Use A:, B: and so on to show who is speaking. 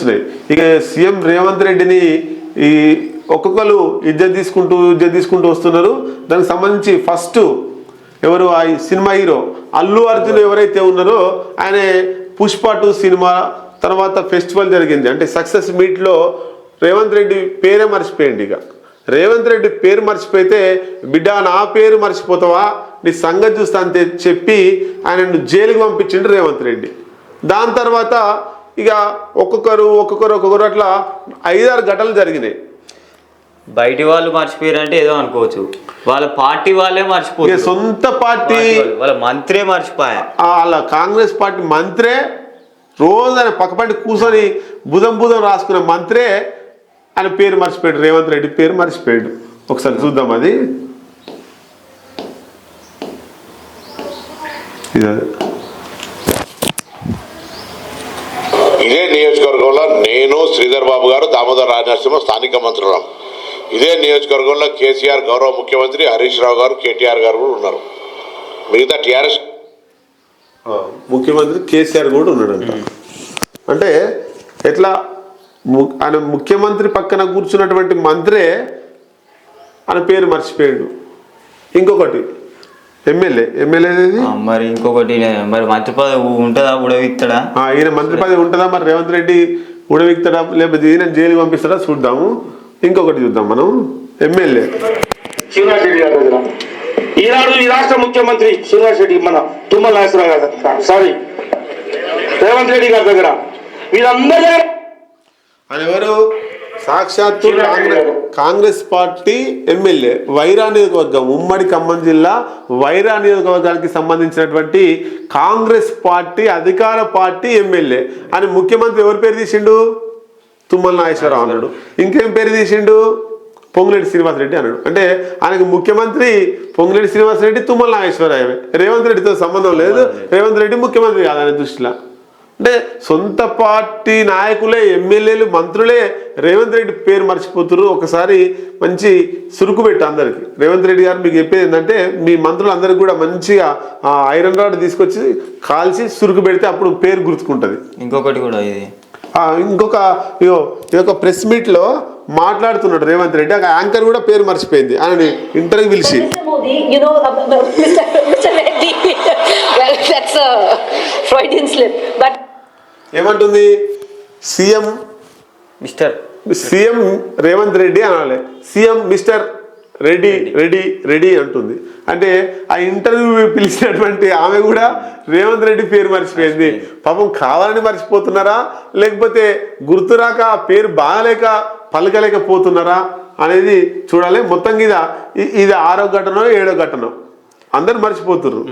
A: వచ్చినాయి. ఇక సీఎం రేవంత్ రెడ్డిని ఈ ఒక్కొక్కరు ఇజ్జత్ తీసుకుంటూ ఇజ్జత్ తీసుకుంటూ వస్తున్నారు. దానికి సంబంధించి ఫస్ట్ ఎవరు? ఆ సినిమా హీరో అల్లు అర్జున్ ఎవరైతే ఉన్నారో ఆయన పుష్ప టూ సినిమా తర్వాత ఫెస్టివల్ జరిగింది. అంటే సక్సెస్ మీట్లో రేవంత్ రెడ్డి పేరే మర్చిపోయింది ఇక. రేవంత్ రెడ్డి పేరు మర్చిపోతే బిడ్డ నా పేరు మర్చిపోతావా? నీ సంగతి చూస్తా అంతే చెప్పి ఆయన జైలుకి పంపించిండు రేవంత్ రెడ్డి. దాని తర్వాత ఇక ఒక్కొక్కరు ఒక్కొక్కరు ఒక్కొక్కరు అట్లా ఐదారు ఘటనలు జరిగినాయి.
B: బయటి వాళ్ళు మర్చిపోయారంటే ఏదో అనుకోవచ్చు. వాళ్ళ పార్టీ వాళ్ళే మర్చిపోయారు
A: సొంత పార్టీ
B: వాళ్ళ మంత్రే మర్చిపోయా.
A: వాళ్ళ కాంగ్రెస్ పార్టీ మంత్రే రోజు ఆయన పక్కపంటి కూర్చొని బుధం బుధం రాసుకున్న మంత్రే ఆయన పేరు మర్చిపోయాడు రేవంత్ రెడ్డి పేరు మర్చిపోయాడు. ఒకసారి చూద్దాం అది. ఇది అదే.
C: ఇదే నియోజకవర్గంలో నేను శ్రీధర్ బాబు గారు దామోదర్ రాజనరసింహ స్థానిక మంత్రులం. ఇదే నియోజకవర్గంలో కేసీఆర్ గౌరవ ముఖ్యమంత్రి హరీష్ రావు గారు కేటీఆర్ గారు కూడా ఉన్నారు. మిగతా టీఆర్ఎస్
A: ఆ, ముఖ్యమంత్రి కేసీఆర్ కూడా ఉన్నాడంట. అంటే ఎట్లా ఆయన ముఖ్యమంత్రి పక్కన కూర్చున్నటువంటి మంత్రే ఆయన పేరు మర్చిపోయాడు. ఇంకొకటి ఎమ్మెల్యే ఎమ్మెల్యే
B: ఆ, మరి ఇంకొకటి మరి మంత్రి పదవి ఉంటుందా ఉడవిస్తాడా
A: ఆ, ఈయన మంత్రి పదవి ఉంటుందా మరి రేవంత్ రెడ్డి ఉడవిక్తాడా లేకపోతే ఈయన జైలు పంపిస్తాడా చూద్దాము. ఇంకొకటి చూద్దాం మనం. ఎమ్మెల్యే
D: శ్రీనివాస్ రెడ్డి గారి దగ్గర ఈనాడు ఈ రాష్ట్ర ముఖ్యమంత్రి శ్రీనివాస్ రెడ్డి మన తుమ్మల నాగేశ్వరరావు గారి సారీ రేవంత్ రెడ్డి గారి దగ్గర. వీళ్ళందరి
A: ఆయన ఎవరు సాక్షాత్తు కాంగ్రెస్ పార్టీ ఎమ్మెల్యే వైరా నియోజకవర్గం ఉమ్మడి ఖమ్మం జిల్లా వైరా నియోజకవర్గానికి సంబంధించినటువంటి కాంగ్రెస్ పార్టీ అధికార పార్టీ ఎమ్మెల్యే అని ముఖ్యమంత్రి ఎవరి పేరు తీసిండు? తుమ్మల నాగేశ్వరరావు అన్నాడు. ఇంకేం పేరు తీసిండు? పొంగులేటి శ్రీనివాసరెడ్డి అన్నాడు. అంటే ఆయనకు ముఖ్యమంత్రి పొంగులేటి శ్రీనివాసరెడ్డి తుమ్మల నాగేశ్వరరావు. రేవంత్ రెడ్డితో సంబంధం లేదు. రేవంత్ రెడ్డి ముఖ్యమంత్రి కాదు ఆయన దృష్టిలో. అంటే సొంత పార్టీ నాయకులే ఎమ్మెల్యేలు మంత్రులే రేవంత్ రెడ్డి పేరు మర్చిపోతున్నారు. ఒకసారి మంచి సురుకు పెట్టు అందరికి. రేవంత్ రెడ్డి గారు మీకు చెప్పేది ఏంటంటే మీ మంత్రులందరికీ కూడా మంచిగా ఆ ఐరన్ రాడ్ తీసుకొచ్చి కాల్చి సురుకు పెడితే అప్పుడు పేరు గుర్తుకుంటుంది.
B: ఇంకొకటి కూడా ఇది.
A: ఆ, ఇంకొక యొక్క ప్రెస్ మీట్లో మాట్లాడుతున్నాడు రేవంత్ రెడ్డి. ఆ యాంకర్ కూడా పేరు మర్చిపోయింది. ఆయన ఇంటర్వ్యూ పిలిచి.
E: Freudian slip, but
A: ఏమంటుంది? CM
B: mister.
A: CM Revanth Reddy అనాలి. CM mister Reddy Reddy. Reddy అంటుంది. అంటే ఆ ఇంటర్వ్యూ పిలిచినటువంటి ఆమె కూడా రేవంత్ రెడ్డి పేరు మర్చిపోయింది. పాపం కావాలని మర్చిపోతున్నారా? లేకపోతే గుర్తురాక ఆ పేరు బాగాలేక పలకలేకపోతున్నారా అనేది చూడాలి. మొత్తం మీద ఇది ఆరో ఘటన ఏడో ఘటన? అందరు మర్చిపోతున్నారు